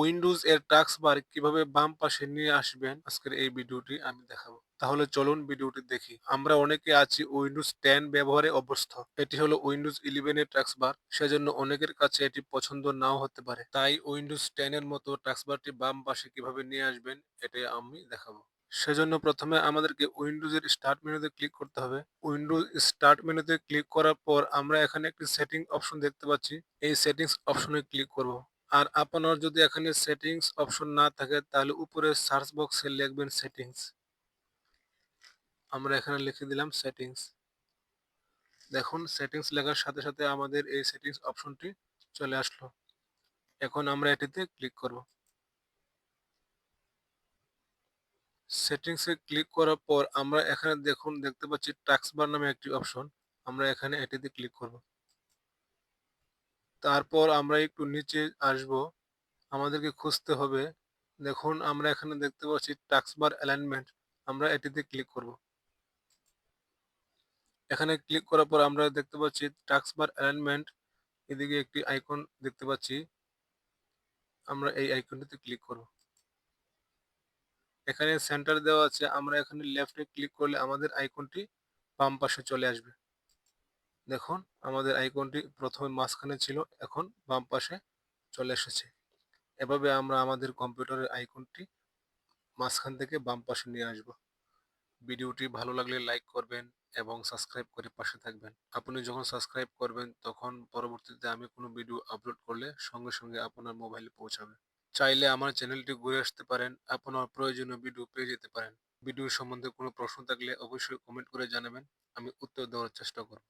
Windows এর tax বার কীভাবে বাম পাশে নিয়ে আসবেন? আজকের এই ভিডিওটি আমি দেখাবো। তাহলে চলুন ভিডিওটি দেখি। আমরা অনেকে আছি উইন্ডোজ টেন ব্যবহারে অভ্যস্ত। এটি হলো উইন্ডোজ ইলেভেন এর টাক্স বার। সেজন্য অনেকের কাছে এটি পছন্দ নাও হতে পারে। তাই উইন্ডোজ টেন এর মতো টাস্ক বারটি বাম পাশে কীভাবে নিয়ে আসবেন এটাই আমি দেখাবো। সেজন্য প্রথমে আমাদেরকে উইন্ডোজের স্টার্ট মেনুতে ক্লিক করতে হবে। উইন্ডোজ স্টার্ট মেনুতে ক্লিক করার পর আমরা এখানে একটি সেটিং অপশন দেখতে পাচ্ছি। এই সেটিংস অপশনে ক্লিক করব। আর আপনার যদি এখানে সেটিংস অপশন না থাকে, তাহলে উপরে সার্চ বক্সে লিখবেন সেটিংস আমরা এখানে লিখে দিলাম সেটিংস দেখুন সেটিংস লেখার সাথে সাথে আমাদের এই সেটিংস অপশনটি চলে আসলো। এখন আমরা এটিতে ক্লিক করব। সেটিংসে ক্লিক করার পর আমরা এখানে দেখুন, দেখতে পাচ্ছি টাক্স বার নামে একটি অপশন আমরা এখানে এটিতে ক্লিক করব। তারপর আমরা একটু নিচে আসব। আমাদেরকে খুঁজতে হবে। দেখুন, আমরা এখানে দেখতে পাচ্ছি টাক্স বার অ্যালাইনমেন্ট আমরা এটিতে ক্লিক করব। এখানে ক্লিক করার পর আমরা দেখতে পাচ্ছি টাক্স বার অ্যালাইনমেন্ট এদিকে একটি আইকন দেখতে পাচ্ছি। আমরা এই আইকনটিতে ক্লিক করব। এখানে সেন্টার দেওয়া আছে। আমরা এখানে লেফটে ক্লিক করলে আমাদের আইকনটি বাম পাশে চলে আসবে। দেখুন, আমাদের আইকনটি প্রথমে মাঝখানে ছিল, এখন বাম পাশে চলে এসেছে। এভাবে আমরা আমাদের কম্পিউটারের আইকনটি মাঝখান থেকে বাম পাশে নিয়ে আসব। ভিডিওটি ভালো লাগলে লাইক করবেন এবং সাবস্ক্রাইব করে পাশে থাকবেন। আপনি যখন সাবস্ক্রাইব করবেন, তখন পরবর্তীতে আমি কোনো ভিডিও আপলোড করলে সঙ্গে সঙ্গে আপনার মোবাইলে পৌঁছাবে। চাইলে আমার চ্যানেলটি ঘুরে আসতে পারেন, আপনার প্রয়োজনীয় ভিডিও পেয়ে যেতে পারেন। ভিডিও সম্বন্ধে কোনো প্রশ্ন থাকলে অবশ্যই কমেন্ট করে জানাবেন, আমি উত্তর দেওয়ার চেষ্টা করব।